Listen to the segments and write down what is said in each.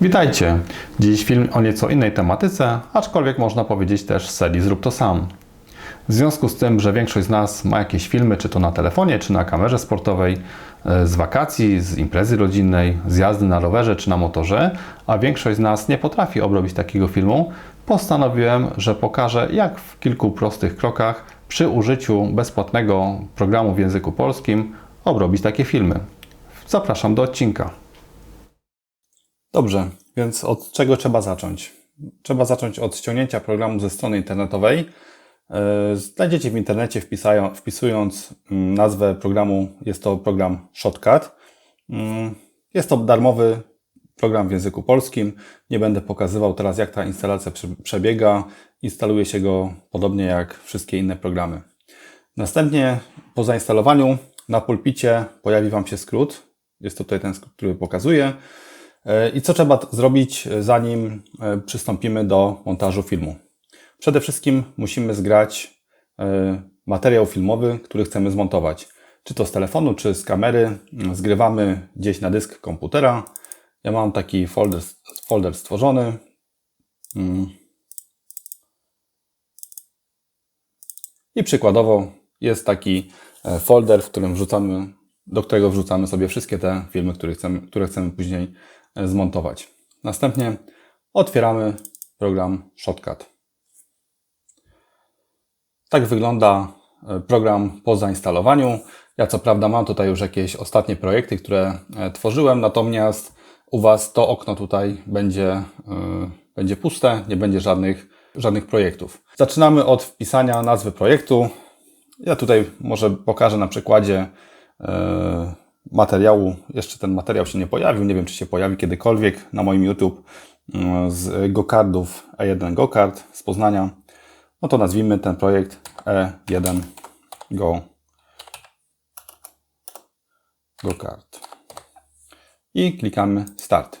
Witajcie! Dziś film o nieco innej tematyce, aczkolwiek można powiedzieć też z serii Zrób to sam. W związku z tym, że większość z nas ma jakieś filmy, czy to na telefonie, czy na kamerze sportowej, e, z wakacji, z imprezy rodzinnej, z jazdy na rowerze czy na motorze, a większość z nas nie potrafi obrobić takiego filmu, postanowiłem, że pokażę, jak w kilku prostych krokach przy użyciu bezpłatnego programu w języku polskim obrobić takie filmy. Zapraszam do odcinka. Dobrze, więc od czego trzeba zacząć? Trzeba zacząć od ściągnięcia programu ze strony internetowej. Znajdziecie w internecie wpisując mm, nazwę programu, jest to program Shotcut. Mm, Jest to darmowy program w języku polskim. Nie będę pokazywał teraz, jak ta instalacja prze- przebiega. Instaluje się go podobnie jak wszystkie inne programy. Następnie po zainstalowaniu na pulpicie pojawi Wam się skrót. Jest to tutaj ten skrót, który pokazuję. I co trzeba zrobić, e, zanim e, przystąpimy do montażu filmu? Przede wszystkim musimy zgrać e, materiał filmowy, który chcemy zmontować. Czy to z telefonu, czy z kamery. Zgrywamy gdzieś na dysk komputera. Ja mam taki folder, folder stworzony. Mm. I przykładowo jest taki folder, w którym wrzucamy, do którego wrzucamy sobie wszystkie te filmy, które chcemy, które chcemy później zmontować. Następnie otwieramy program Shotcut. Tak wygląda e, program po zainstalowaniu. Ja co prawda mam tutaj już jakieś ostatnie projekty, które e, tworzyłem, natomiast u Was to okno tutaj będzie, e, będzie puste, nie będzie żadnych, żadnych projektów. Zaczynamy od wpisania nazwy projektu. Ja tutaj może pokażę na przykładzie e, materiału. Jeszcze ten materiał się nie pojawił. Nie wiem, czy się pojawi kiedykolwiek na moim YouTube mm, z gokardów E1 Gokard z Poznania. No to nazwijmy ten projekt E1 Go Gokard. I klikamy Start.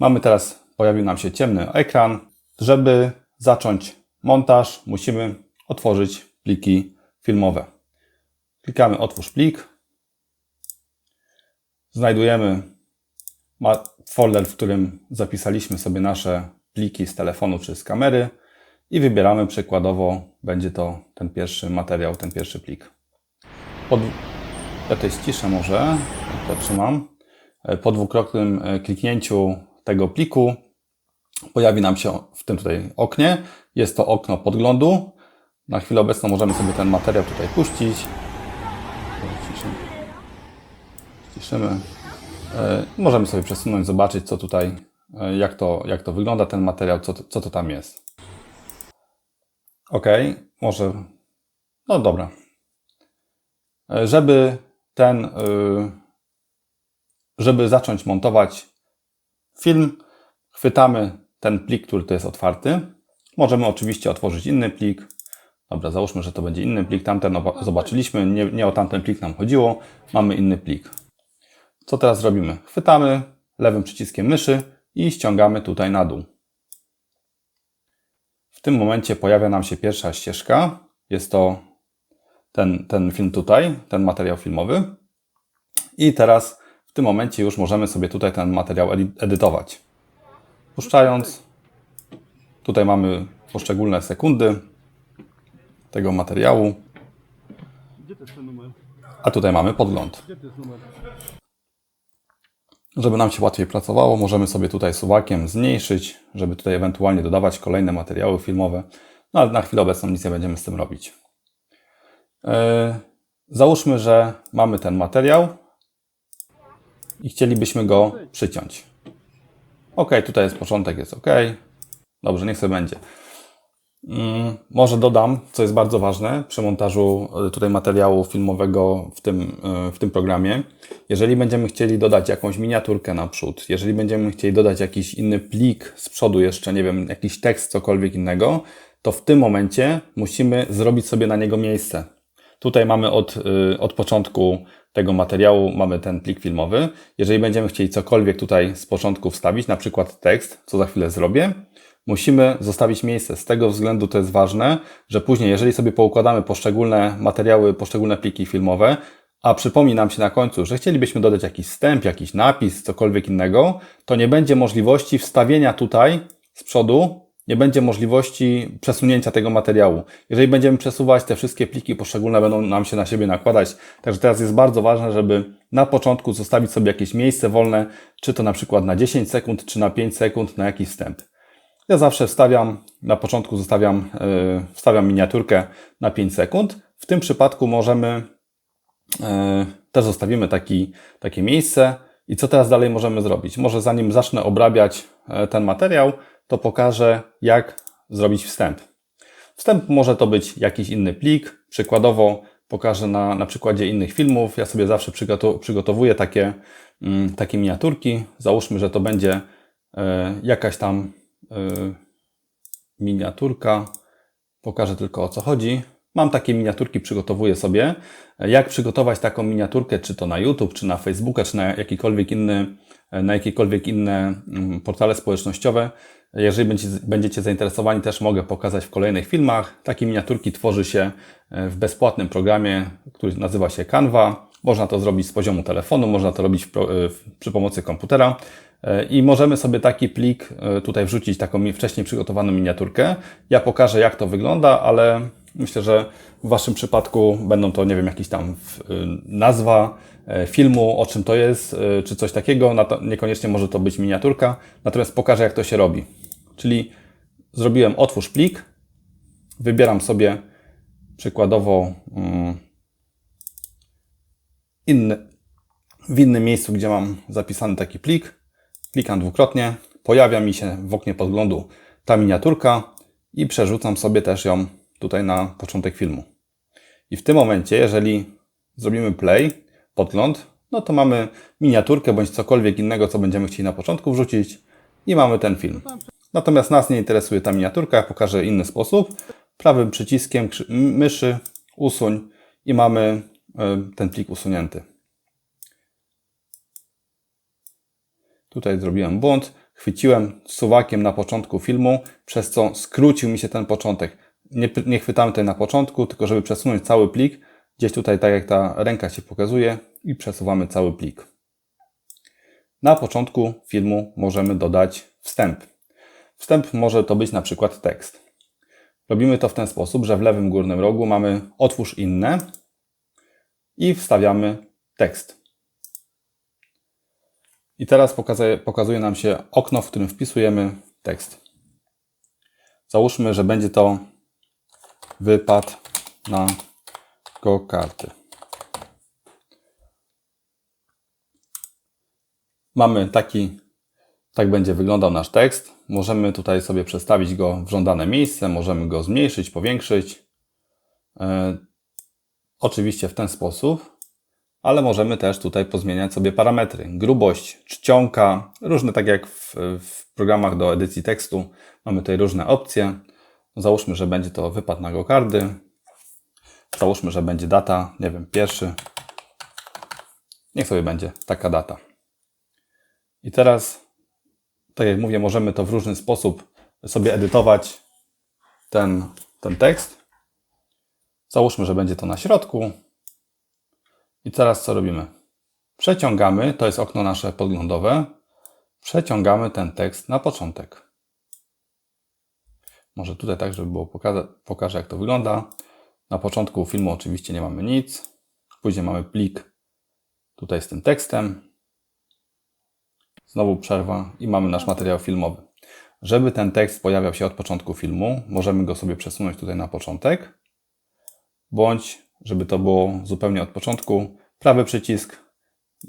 Mamy teraz, pojawił nam się ciemny ekran. Żeby zacząć montaż, musimy otworzyć pliki filmowe. Klikamy Otwórz plik. Znajdujemy folder, w którym zapisaliśmy sobie nasze pliki z telefonu czy z kamery i wybieramy przykładowo, będzie to ten pierwszy materiał, ten pierwszy plik. Pod... Ja tutaj ściszę może, jak to trzymam. E, Po dwukrotnym e, kliknięciu tego pliku pojawi nam się w tym tutaj oknie. Jest to okno podglądu. Na chwilę obecną możemy sobie ten materiał tutaj puścić. Ciszymy. E, Możemy sobie przesunąć, zobaczyć co tutaj, e, jak to, jak to wygląda ten materiał, co, co to tam jest. Ok, może. No dobra. E, Żeby ten, żeby zacząć montować film, chwytamy ten plik, który tu jest otwarty. Możemy oczywiście otworzyć inny plik. Dobra, załóżmy, że to będzie inny plik. Tamten oba- zobaczyliśmy, nie, nie o tamten plik nam chodziło. Mamy inny plik. Co teraz zrobimy? Chwytamy lewym przyciskiem myszy i ściągamy tutaj na dół. W tym momencie pojawia nam się pierwsza ścieżka. Jest to ten, ten film tutaj, ten materiał filmowy. I teraz w tym momencie już możemy sobie tutaj ten materiał edytować. Puszczając, tutaj mamy poszczególne sekundy tego materiału, a tutaj mamy podgląd. Gdzie to jest numer? Żeby nam się łatwiej pracowało, możemy sobie tutaj suwakiem zmniejszyć, żeby tutaj ewentualnie dodawać kolejne materiały filmowe. No ale na chwilę obecną nic nie będziemy z tym robić. Yy, załóżmy, że mamy ten materiał i chcielibyśmy go przyciąć. Ok, tutaj jest początek, jest ok. Dobrze, niech sobie będzie. Mm, Może dodam, co jest bardzo ważne przy montażu y, tutaj materiału filmowego w tym, y, w tym programie. Jeżeli będziemy chcieli dodać jakąś miniaturkę naprzód, jeżeli będziemy chcieli dodać jakiś inny plik z przodu jeszcze, nie wiem, jakiś tekst, cokolwiek innego, to w tym momencie musimy zrobić sobie na niego miejsce. Tutaj mamy od, y, od początku tego materiału, mamy ten plik filmowy. Jeżeli będziemy chcieli cokolwiek tutaj z początku wstawić, na przykład tekst, co za chwilę zrobię, musimy zostawić miejsce. Z tego względu to jest ważne, że później, jeżeli sobie poukładamy poszczególne materiały, poszczególne pliki filmowe, a przypomni nam się na końcu, że chcielibyśmy dodać jakiś wstęp, jakiś napis, cokolwiek innego, to nie będzie możliwości wstawienia tutaj z przodu, nie będzie możliwości przesunięcia tego materiału. Jeżeli będziemy przesuwać, te wszystkie pliki poszczególne będą nam się na siebie nakładać. Także teraz jest bardzo ważne, żeby na początku zostawić sobie jakieś miejsce wolne, czy to na przykład na 10 sekund, czy na 5 sekund na jakiś wstęp. Ja zawsze wstawiam, na początku zostawiam, yy, wstawiam miniaturkę na 5 sekund. W tym przypadku możemy, yy, też zostawimy taki, takie miejsce. I co teraz dalej możemy zrobić? Może zanim zacznę obrabiać e, ten materiał, to pokażę, jak zrobić wstęp. Wstęp może to być jakiś inny plik. Przykładowo pokażę na, na przykładzie innych filmów. Ja sobie zawsze przygotowuję takie, mm, takie miniaturki. Załóżmy, że to będzie e, jakaś tam e, miniaturka. Pokażę tylko o co chodzi. Mam takie miniaturki, przygotowuję sobie. Jak przygotować taką miniaturkę, czy to na YouTube, czy na Facebooka, czy na jakikolwiek inny, na jakiekolwiek inne mm, portale społecznościowe. Jeżeli będziecie, zainteresowani, też mogę pokazać w kolejnych filmach. Takie miniaturki tworzy się w bezpłatnym programie, który nazywa się Canva. Można to zrobić z poziomu telefonu, można to robić w, przy pomocy komputera. I możemy sobie taki plik e, tutaj wrzucić, taką wcześniej przygotowaną miniaturkę. Ja pokażę, jak to wygląda, ale myślę, że w Waszym przypadku będą to, nie wiem, jakiś tam y, nazwa e, filmu, o czym to jest, e, czy coś takiego. Niekoniecznie może to być miniaturka, natomiast pokażę, jak to się robi. Czyli zrobiłem otwórz plik, wybieram sobie przykładowo mm, inny, w innym miejscu, gdzie mam zapisany taki plik, klikam dwukrotnie, pojawia mi się w oknie podglądu ta miniaturka i przerzucam sobie też ją tutaj na początek filmu. I w tym momencie, jeżeli zrobimy play, podgląd, no to mamy miniaturkę bądź cokolwiek innego, co będziemy chcieli na początku wrzucić i mamy ten film. Natomiast nas nie interesuje ta miniaturka, ja pokażę inny sposób. Prawym przyciskiem myszy usuń i mamy y, ten plik usunięty. Tutaj zrobiłem błąd. Chwyciłem suwakiem na początku filmu, przez co skrócił mi się ten początek. Nie, nie chwytamy tutaj na początku, tylko żeby przesunąć cały plik, gdzieś tutaj, tak jak ta ręka się pokazuje, i przesuwamy cały plik. Na początku filmu możemy dodać wstęp. Wstęp może to być na przykład tekst. Robimy to w ten sposób, że w lewym górnym rogu mamy otwórz inne i wstawiamy tekst. I teraz pokazuje, pokazuje nam się okno, w którym wpisujemy tekst. Załóżmy, że będzie to wypad na go karty. Mamy taki, tak będzie wyglądał nasz tekst. Możemy tutaj sobie przestawić go w żądane miejsce, możemy go zmniejszyć, powiększyć. E, oczywiście w ten sposób ale możemy też tutaj pozmieniać sobie parametry. Grubość, czcionka, różne, tak jak w, w programach do edycji tekstu, mamy tutaj różne opcje. Załóżmy, że będzie to wypad na gokardy. Załóżmy, że będzie data, nie wiem, pierwszy. Niech sobie będzie taka data. I teraz, tak jak mówię, możemy to w różny sposób sobie edytować ten, ten tekst. Załóżmy, że będzie to na środku. I teraz co robimy? Przeciągamy, to jest okno nasze podglądowe, przeciągamy ten tekst na początek. Może tutaj tak, żeby było pokaza- pokażę, jak to wygląda. Na początku filmu oczywiście nie mamy nic. Później mamy plik tutaj z tym tekstem. Znowu przerwa i mamy nasz materiał filmowy. Żeby ten tekst pojawiał się od początku filmu, możemy go sobie przesunąć tutaj na początek, bądź żeby to było zupełnie od początku, prawy przycisk,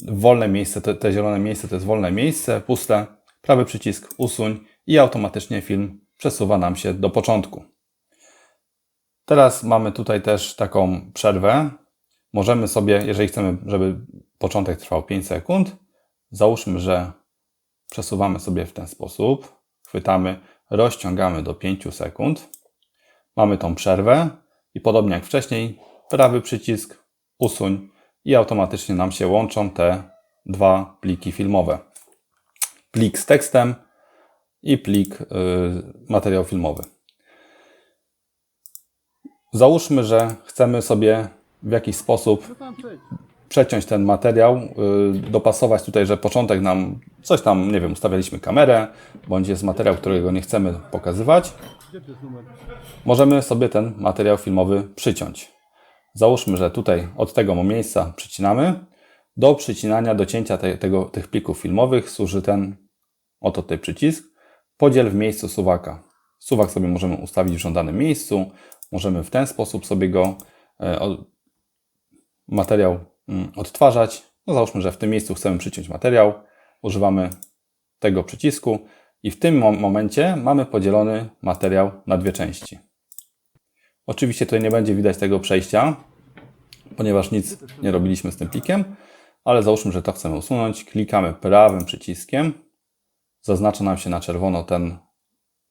wolne miejsce, te, te zielone miejsce to jest wolne miejsce, puste, prawy przycisk usuń i automatycznie film przesuwa nam się do początku. Teraz mamy tutaj też taką przerwę. Możemy sobie, jeżeli chcemy, żeby początek trwał 5 sekund, załóżmy, że przesuwamy sobie w ten sposób, chwytamy, rozciągamy do 5 sekund. Mamy tą przerwę i podobnie jak wcześniej, prawy przycisk usuń i automatycznie nam się łączą te dwa pliki filmowe. Plik z tekstem i plik y, materiał filmowy. Załóżmy, że chcemy sobie w jakiś sposób przeciąć ten materiał, y, dopasować tutaj, że początek nam coś tam, nie wiem, ustawialiśmy kamerę, bądź jest materiał, którego nie chcemy pokazywać, możemy sobie ten materiał filmowy przyciąć. Załóżmy, że tutaj od tego miejsca przycinamy. Do przycinania, do cięcia te, tego, tych plików filmowych służy ten oto tutaj przycisk. Podziel w miejscu suwaka. Suwak sobie możemy ustawić w żądanym miejscu. Możemy w ten sposób sobie go e, o, materiał mm, odtwarzać. No załóżmy, że w tym miejscu chcemy przyciąć materiał. Używamy tego przycisku i w tym mom- momencie mamy podzielony materiał na dwie części. Oczywiście tutaj nie będzie widać tego przejścia, ponieważ nic nie robiliśmy z tym plikiem, ale załóżmy, że to chcemy usunąć. Klikamy prawym przyciskiem. Zaznacza nam się na czerwono ten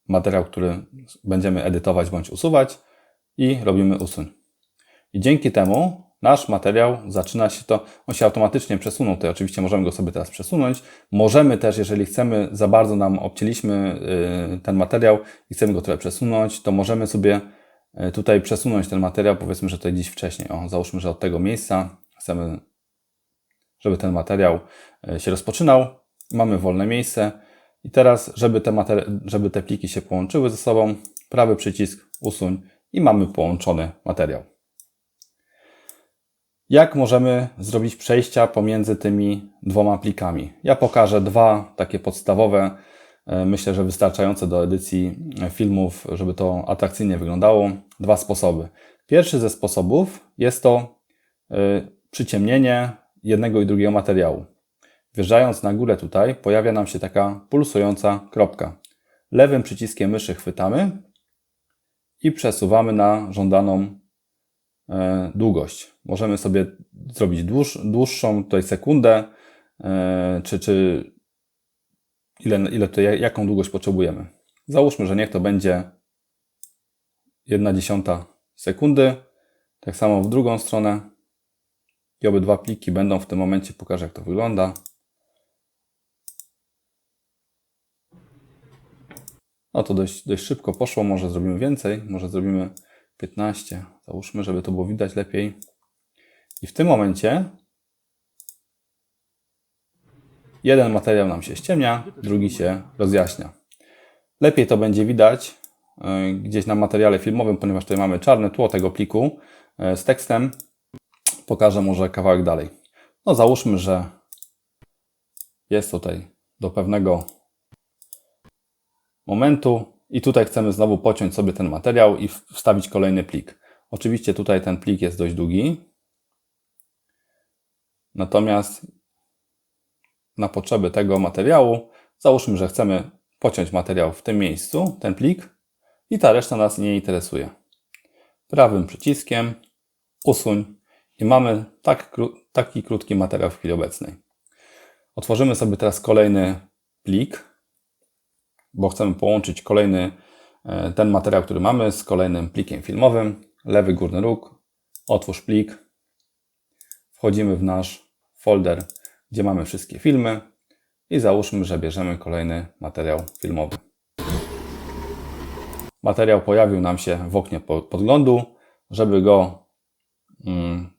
materiał, który będziemy edytować bądź usuwać i robimy usuń. I dzięki temu nasz materiał zaczyna się to, on się automatycznie przesunął. Tutaj oczywiście możemy go sobie teraz przesunąć. Możemy też, jeżeli chcemy, za bardzo nam obcięliśmy y, ten materiał i chcemy go trochę przesunąć, to możemy sobie tutaj przesunąć ten materiał, powiedzmy, że tutaj gdzieś wcześniej. O, załóżmy, że od tego miejsca chcemy, żeby ten materiał y, się rozpoczynał. Mamy wolne miejsce. I teraz, żeby te, żeby te pliki się połączyły ze sobą, prawy przycisk usuń i mamy połączony materiał. Jak możemy zrobić przejścia pomiędzy tymi dwoma plikami? Ja pokażę dwa takie podstawowe, e, myślę, że wystarczające do edycji e, filmów, żeby to atrakcyjnie wyglądało. Dwa sposoby. Pierwszy ze sposobów jest to e, przyciemnienie jednego i drugiego materiału. Wjeżdżając na górę tutaj, pojawia nam się taka pulsująca kropka. Lewym przyciskiem myszy chwytamy i przesuwamy na żądaną e, długość. Możemy sobie zrobić dłuż, dłuższą, tutaj sekundę, e, czy, czy ile, ile tutaj, jaką długość potrzebujemy. Załóżmy, że niech to będzie 1 dziesiąta sekundy. Tak samo w drugą stronę. I obydwa pliki będą w tym momencie, pokażę jak to wygląda. No to dość, dość szybko poszło, może zrobimy więcej, może zrobimy 15, załóżmy, żeby to było widać lepiej. I w tym momencie jeden materiał nam się ściemnia, drugi się rozjaśnia. Lepiej to będzie widać y, gdzieś na materiale filmowym, ponieważ tutaj mamy czarne tło tego pliku y, z tekstem. Pokażę może kawałek dalej. No załóżmy, że jest tutaj do pewnego momentu i tutaj chcemy znowu pociąć sobie ten materiał i wstawić kolejny plik. Oczywiście tutaj ten plik jest dość długi. Natomiast na potrzeby tego materiału załóżmy, że chcemy pociąć materiał w tym miejscu, ten plik i ta reszta nas nie interesuje. Prawym przyciskiem usuń i mamy tak, taki krótki materiał w chwili obecnej. Otworzymy sobie teraz kolejny plik, bo chcemy połączyć kolejny e, ten materiał, który mamy z kolejnym plikiem filmowym. Lewy górny róg, otwórz plik. Wchodzimy w nasz folder, gdzie mamy wszystkie filmy i załóżmy, że bierzemy kolejny materiał filmowy. Materiał pojawił nam się w oknie po- podglądu. Żeby go mm,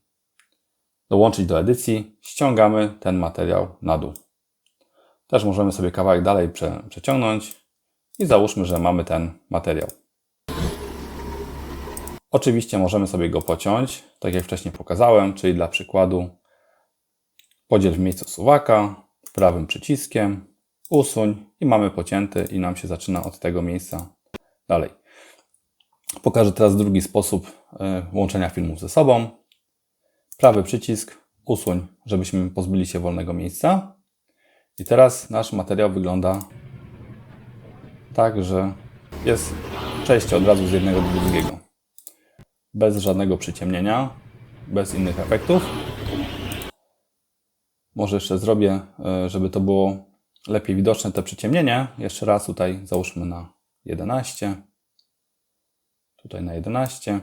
dołączyć do edycji, ściągamy ten materiał na dół. Też możemy sobie kawałek dalej prze, przeciągnąć i załóżmy, że mamy ten materiał. Oczywiście możemy sobie go pociąć, tak jak wcześniej pokazałem, czyli dla przykładu podziel w miejscu suwaka, prawym przyciskiem, usuń i mamy pocięty i nam się zaczyna od tego miejsca dalej. Pokażę teraz drugi sposób e, łączenia filmów ze sobą. Prawy przycisk, usuń, żebyśmy pozbyli się wolnego miejsca. I teraz nasz materiał wygląda tak, że jest przejście od razu z jednego do drugiego. Bez żadnego przyciemnienia, bez innych efektów. Może jeszcze zrobię, e, żeby to było lepiej widoczne, te przyciemnienie. Jeszcze raz tutaj załóżmy na 11. Tutaj na 11.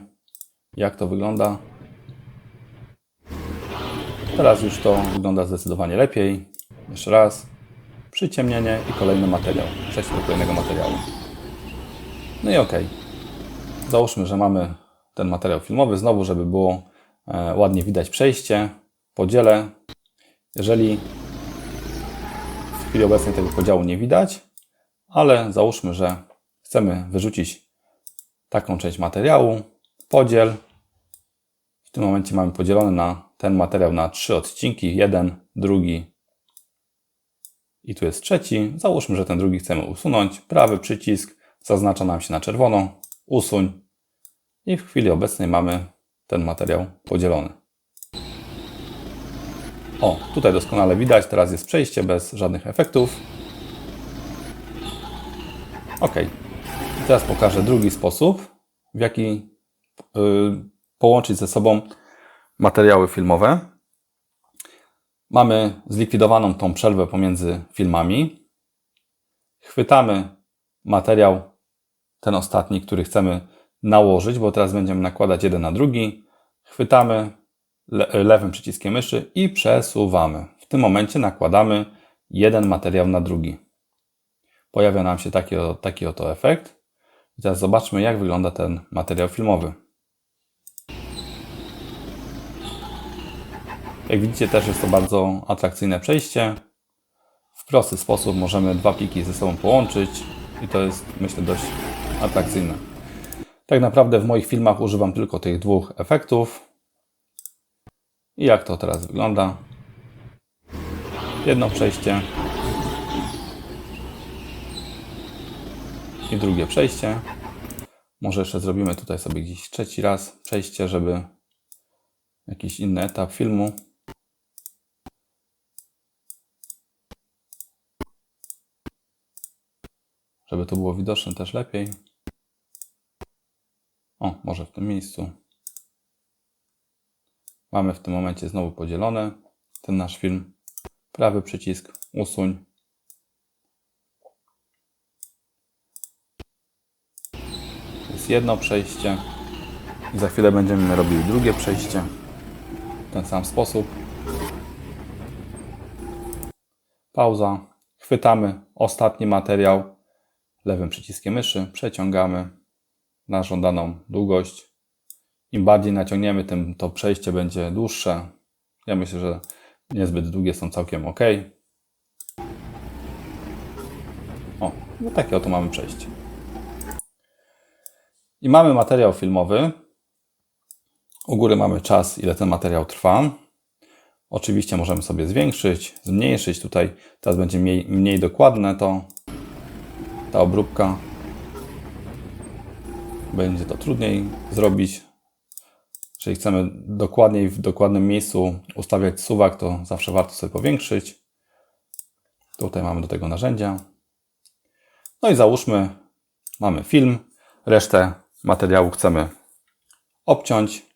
Jak to wygląda? Teraz już to wygląda zdecydowanie lepiej. Jeszcze raz. Przyciemnienie i kolejny materiał. Przejście do kolejnego materiału. No i ok. Załóżmy, że mamy ten materiał filmowy. Znowu, żeby było e, ładnie widać przejście. podzielę. Jeżeli w chwili obecnej tego podziału nie widać, ale załóżmy, że chcemy wyrzucić taką część materiału, podziel. W tym momencie mamy podzielony na ten materiał na trzy odcinki, jeden, drugi i tu jest trzeci. Załóżmy, że ten drugi chcemy usunąć. Prawy przycisk zaznacza nam się na czerwono, usuń i w chwili obecnej mamy ten materiał podzielony. O, tutaj doskonale widać, teraz jest przejście bez żadnych efektów. Ok. Teraz pokażę drugi sposób, w jaki y, połączyć ze sobą materiały filmowe. Mamy zlikwidowaną tą przerwę pomiędzy filmami. Chwytamy materiał, ten ostatni, który chcemy nałożyć, bo teraz będziemy nakładać jeden na drugi. Chwytamy le lewym przyciskiem myszy i przesuwamy. W tym momencie nakładamy jeden materiał na drugi. Pojawia nam się taki, taki oto efekt. I teraz zobaczmy, jak wygląda ten materiał filmowy. Jak widzicie, też jest to bardzo atrakcyjne przejście. W prosty sposób możemy dwa pliki ze sobą połączyć i to jest, myślę, dość atrakcyjne. Tak naprawdę w moich filmach używam tylko tych dwóch efektów. I jak to teraz wygląda? Jedno przejście i drugie przejście. Może jeszcze zrobimy tutaj sobie gdzieś trzeci raz przejście, żeby jakiś inny etap filmu. Żeby to było widoczne też lepiej. O, może w tym miejscu. Mamy w tym momencie znowu podzielone ten nasz film. Prawy przycisk usuń. Jest jedno przejście. Za chwilę będziemy robili drugie przejście. W ten sam sposób. Pauza. Chwytamy ostatni materiał lewym przyciskiem myszy. Przeciągamy na żądaną długość. Im bardziej naciągniemy, tym to przejście będzie dłuższe. Ja myślę, że niezbyt długie są całkiem ok. O, no takie oto mamy przejście. I mamy materiał filmowy. U góry mamy czas, ile ten materiał trwa. Oczywiście możemy sobie zwiększyć, zmniejszyć. Tutaj teraz będzie mniej, mniej dokładne to ta obróbka. Będzie to trudniej zrobić. Jeżeli chcemy dokładniej w dokładnym miejscu ustawiać suwak, to zawsze warto sobie powiększyć. Tutaj mamy do tego narzędzia. No i załóżmy, mamy film, resztę materiału chcemy obciąć.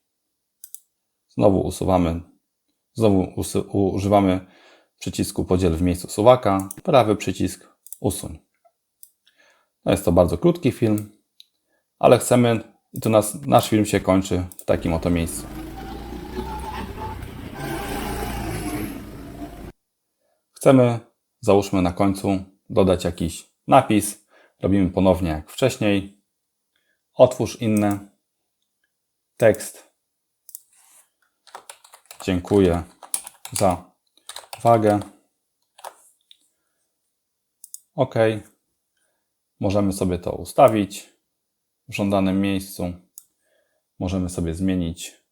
Znowu usuwamy, znowu używamy przycisku podziel w miejscu suwaka, prawy przycisk usuń. No jest to bardzo krótki film, ale chcemy, i tu nas, nasz film się kończy w takim oto miejscu. Chcemy, załóżmy na końcu, dodać jakiś napis. Robimy ponownie jak wcześniej. Otwórz inne. Tekst. Dziękuję za uwagę. OK. Możemy sobie to ustawić żądanym miejscu. Możemy sobie zmienić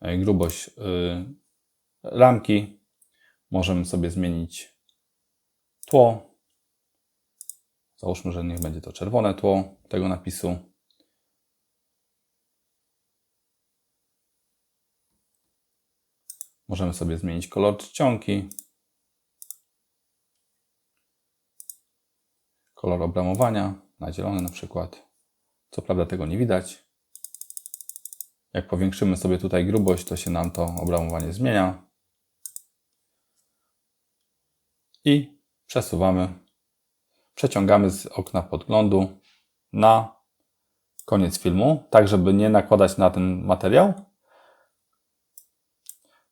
e, grubość y, ramki. Możemy sobie zmienić tło. Załóżmy, że niech będzie to czerwone tło tego napisu. Możemy sobie zmienić kolor czcionki. Kolor obramowania na zielony na przykład. Co prawda tego nie widać. Jak powiększymy sobie tutaj grubość, to się nam to obramowanie zmienia. I przesuwamy, przeciągamy z okna podglądu na koniec filmu, tak żeby nie nakładać na ten materiał.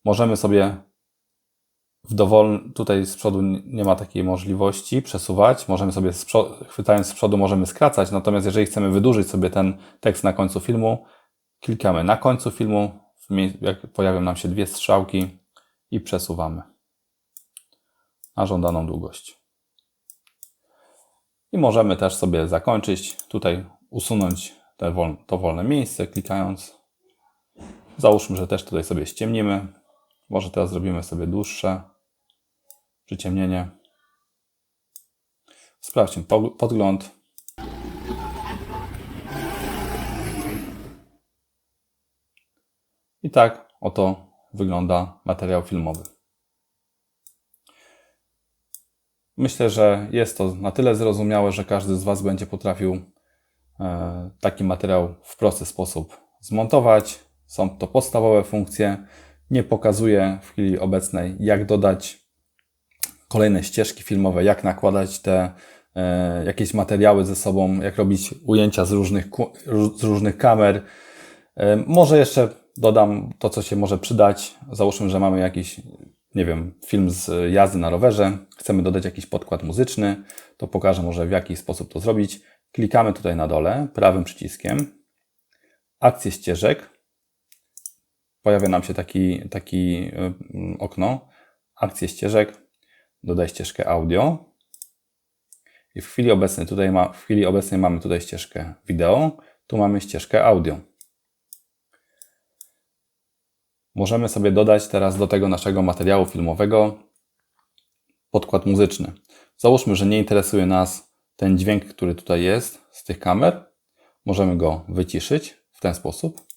Możemy sobie w dowol... tutaj z przodu nie ma takiej możliwości przesuwać. Możemy sobie z chwytając z przodu możemy skracać, natomiast jeżeli chcemy wydłużyć sobie ten tekst na końcu filmu, klikamy na końcu filmu, jak pojawią nam się dwie strzałki, i przesuwamy na żądaną długość. I możemy też sobie zakończyć, tutaj usunąć to wolne miejsce, klikając. Załóżmy, że też tutaj sobie ściemnimy. Może teraz zrobimy sobie dłuższe przyciemnienie. Sprawdźmy podgląd. I tak oto wygląda materiał filmowy. Myślę, że jest to na tyle zrozumiałe, że każdy z Was będzie potrafił e, taki materiał w prosty sposób zmontować. Są to podstawowe funkcje. Nie pokazuję w chwili obecnej, jak dodać kolejne ścieżki filmowe, jak nakładać te e, jakieś materiały ze sobą, jak robić ujęcia z różnych, z różnych kamer. E, Może jeszcze dodam to, co się może przydać. Załóżmy, że mamy jakiś, nie wiem, film z jazdy na rowerze. Chcemy dodać jakiś podkład muzyczny. To pokażę może w jaki sposób to zrobić. Klikamy tutaj na dole prawym przyciskiem. Akcje ścieżek. Pojawia nam się taki, taki y, okno. Akcje ścieżek. Dodaj ścieżkę audio. I w chwili obecnej tutaj ma, w chwili obecnej mamy tutaj ścieżkę wideo. Tu mamy ścieżkę audio. Możemy sobie dodać teraz do tego naszego materiału filmowego podkład muzyczny. Załóżmy, że nie interesuje nas ten dźwięk, który tutaj jest z tych kamer. Możemy go wyciszyć w ten sposób.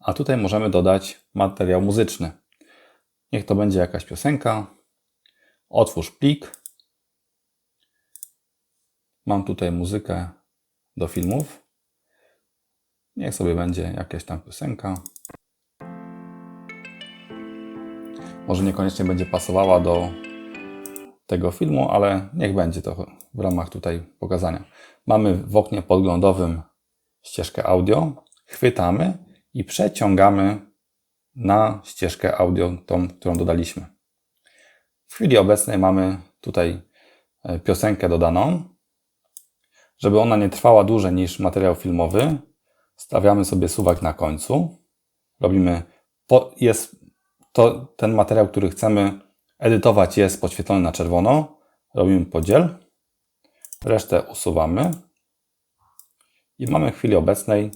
A tutaj możemy dodać materiał muzyczny. Niech to będzie jakaś piosenka. Otwórz plik. Mam tutaj muzykę do filmów. Niech sobie będzie jakaś tam piosenka. Może niekoniecznie będzie pasowała do tego filmu, ale niech będzie to w ramach tutaj pokazania. Mamy w oknie podglądowym ścieżkę audio, chwytamy i przeciągamy na ścieżkę audio, tą, którą dodaliśmy. W chwili obecnej mamy tutaj e, piosenkę dodaną. Żeby ona nie trwała dłużej niż materiał filmowy, stawiamy sobie suwak na końcu. Robimy, po, jest to ten materiał, który chcemy edytować jest podświetlony na czerwono. Robimy podziel. Resztę usuwamy. I mamy w chwili obecnej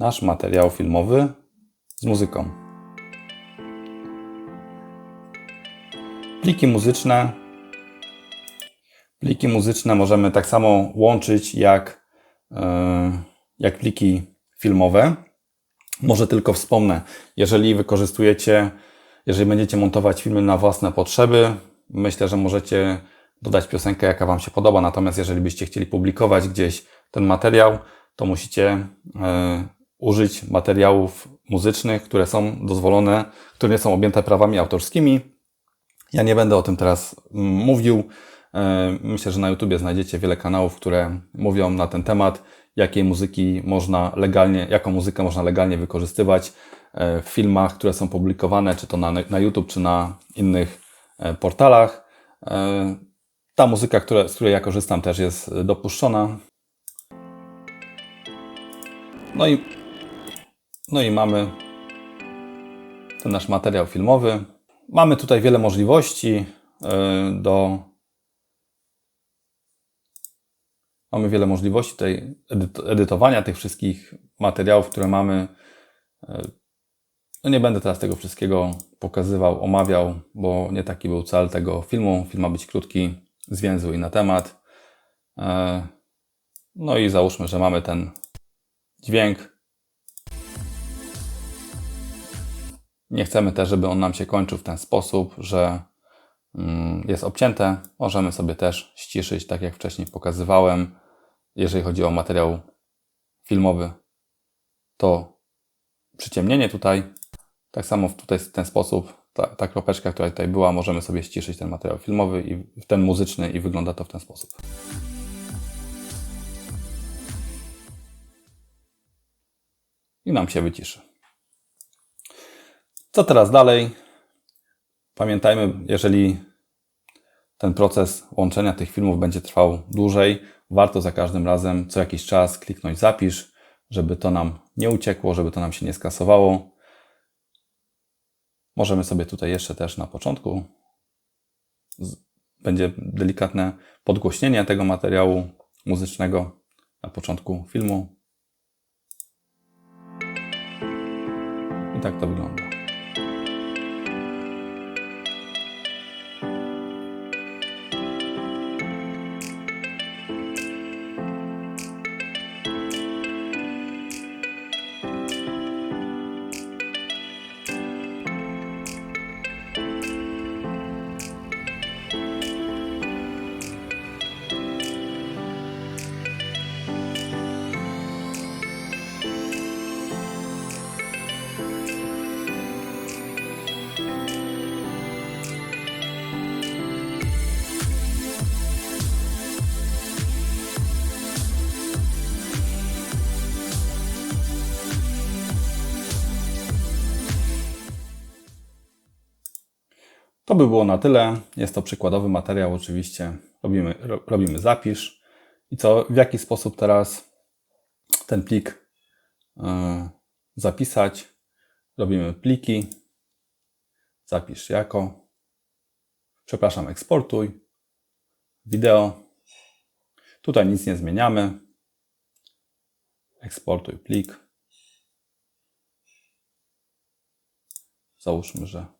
nasz materiał filmowy z muzyką. Pliki muzyczne. Pliki muzyczne możemy tak samo łączyć jak, yy, jak pliki filmowe. Może tylko wspomnę, jeżeli wykorzystujecie jeżeli będziecie montować filmy na własne potrzeby, myślę, że możecie dodać piosenkę, jaka Wam się podoba. Natomiast jeżeli byście chcieli publikować gdzieś ten materiał, to musicie e, użyć materiałów muzycznych, które są dozwolone, które nie są objęte prawami autorskimi. Ja nie będę o tym teraz mm, mówił. E, myślę, że na YouTubie znajdziecie wiele kanałów, które mówią na ten temat, jakiej muzyki można legalnie, jaką muzykę można legalnie wykorzystywać w filmach, które są publikowane, czy to na, na YouTube, czy na innych e, portalach. E, Ta muzyka, które, z której ja korzystam, też jest dopuszczona. No i, no i mamy ten nasz materiał filmowy. Mamy tutaj wiele możliwości e, do. Mamy wiele możliwości tutaj edyt- edytowania tych wszystkich materiałów, które mamy. No nie będę teraz tego wszystkiego pokazywał, omawiał, bo nie taki był cel tego filmu. Film ma być krótki, zwięzły i na temat. E, No i załóżmy, że mamy ten dźwięk. Nie chcemy też, żeby on nam się kończył w ten sposób, że mm, jest obcięte. Możemy sobie też ściszyć, tak jak wcześniej pokazywałem. Jeżeli chodzi o materiał filmowy, to przyciemnienie tutaj. Tak samo tutaj w ten sposób, ta, ta kropeczka, która tutaj była, możemy sobie ściszyć ten materiał filmowy i ten muzyczny i wygląda to w ten sposób. I nam się wyciszy. Co teraz dalej? Pamiętajmy, jeżeli ten proces łączenia tych filmów będzie trwał dłużej, warto za każdym razem co jakiś czas kliknąć zapisz, żeby to nam nie uciekło, żeby to nam się nie skasowało. Możemy sobie tutaj jeszcze też na początku będzie delikatne podgłośnienie tego materiału muzycznego na początku filmu. I tak to wygląda. To by było na tyle. Jest to przykładowy materiał, oczywiście. Robimy, ro, robimy zapisz. I co, w jaki sposób teraz ten plik e, zapisać? Robimy pliki. Zapisz jako. Przepraszam, eksportuj. Wideo. Tutaj nic nie zmieniamy. Eksportuj plik. Załóżmy, że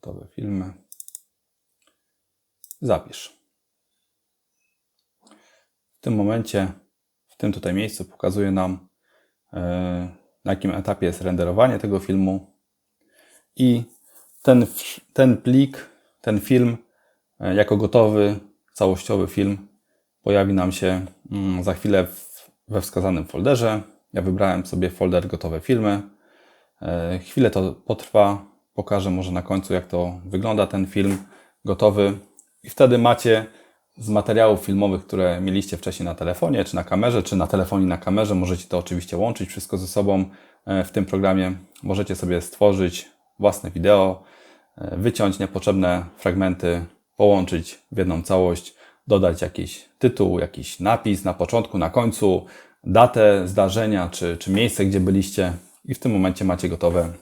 gotowe filmy. Zapisz. W tym momencie, w tym tutaj miejscu pokazuje nam, e, na jakim etapie jest renderowanie tego filmu. I ten, ten plik, ten film, e, jako gotowy, całościowy film, pojawi nam się mm, za chwilę we wskazanym folderze. Ja wybrałem sobie folder gotowe filmy. E, Chwilę to potrwa. Pokażę może na końcu, jak to wygląda ten film gotowy. I wtedy macie z materiałów filmowych, które mieliście wcześniej na telefonie, czy na kamerze, czy na telefonie na kamerze, możecie to oczywiście łączyć wszystko ze sobą e, w tym programie. Możecie sobie stworzyć własne wideo, e, wyciąć niepotrzebne fragmenty, połączyć w jedną całość, dodać jakiś tytuł, jakiś napis na początku, na końcu, datę zdarzenia, czy, czy miejsce, gdzie byliście i w tym momencie macie gotowe,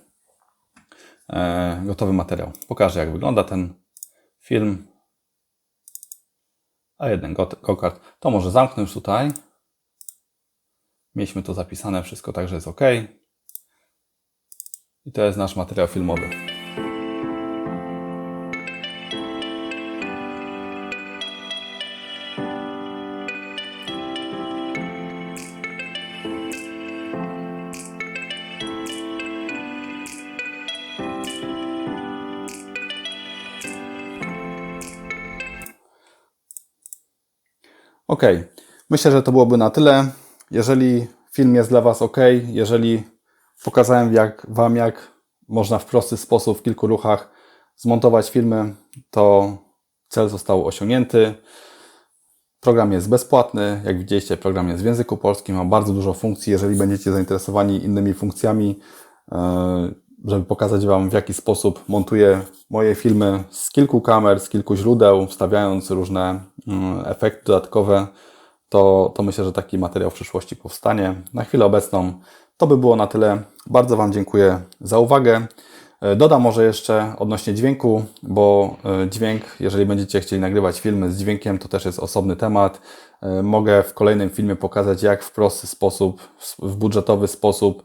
gotowy materiał. Pokażę, jak wygląda ten film. A jeden go-kart. To może zamknę już tutaj. Mieliśmy to zapisane, wszystko także jest ok. I to jest nasz materiał filmowy. Ok, myślę, że to byłoby na tyle. Jeżeli film jest dla Was ok, jeżeli pokazałem jak, Wam, jak można w prosty sposób, w kilku ruchach zmontować filmy, to cel został osiągnięty. Program jest bezpłatny. Jak widzieliście, program jest w języku polskim, ma bardzo dużo funkcji. Jeżeli będziecie zainteresowani innymi funkcjami, e, żeby pokazać Wam, w jaki sposób montuję moje filmy z kilku kamer, z kilku źródeł, wstawiając różne mm, efekty dodatkowe, to, to myślę, że taki materiał w przyszłości powstanie. Na chwilę obecną to by było na tyle. Bardzo Wam dziękuję za uwagę. E, Dodam może jeszcze odnośnie dźwięku, bo e, dźwięk, jeżeli będziecie chcieli nagrywać filmy z dźwiękiem, to też jest osobny temat. E, Mogę w kolejnym filmie pokazać, jak w prosty sposób, w budżetowy sposób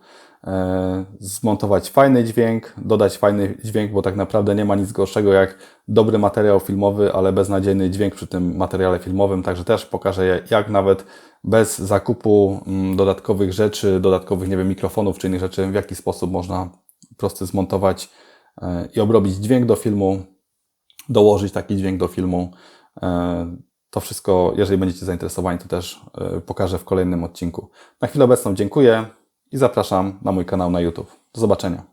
zmontować fajny dźwięk, dodać fajny dźwięk, bo tak naprawdę nie ma nic gorszego jak dobry materiał filmowy, ale beznadziejny dźwięk przy tym materiale filmowym. Także też pokażę, jak nawet bez zakupu mm, dodatkowych rzeczy, dodatkowych, nie wiem, mikrofonów czy innych rzeczy, w jaki sposób można prosty zmontować e, i obrobić dźwięk do filmu, dołożyć taki dźwięk do filmu. E, To wszystko, jeżeli będziecie zainteresowani, to też e, pokażę w kolejnym odcinku. Na chwilę obecną dziękuję i zapraszam na mój kanał na YouTube. Do zobaczenia.